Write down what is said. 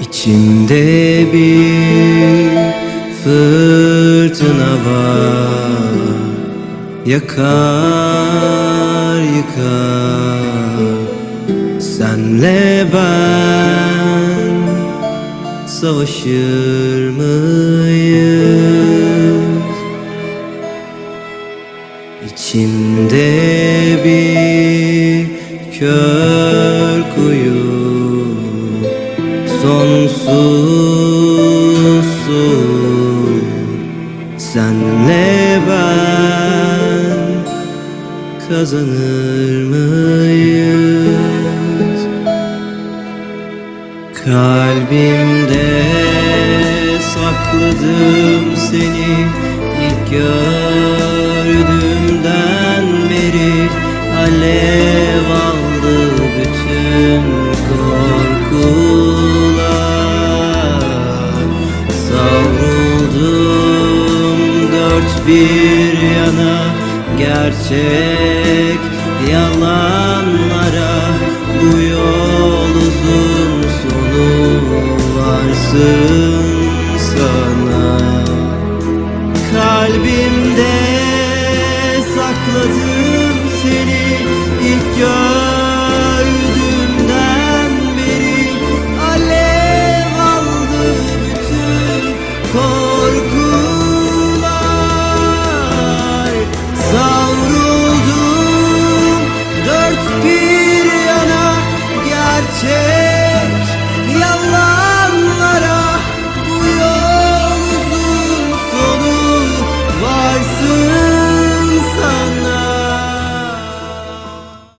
İçimde bir fırtına var Yakar yıkar Senle ben Savaşır mıyız? İçimde bir kör Sonsuz su Senle ben kazanır mıyız? Kalbimde sakladım seni ilk gördüğümden bir yana Gerçek yalanlara bu yol uzun sonu varsın sana. Kalbimde sakladım seni ilk gördüğümden beri. Alev aldı bütün korku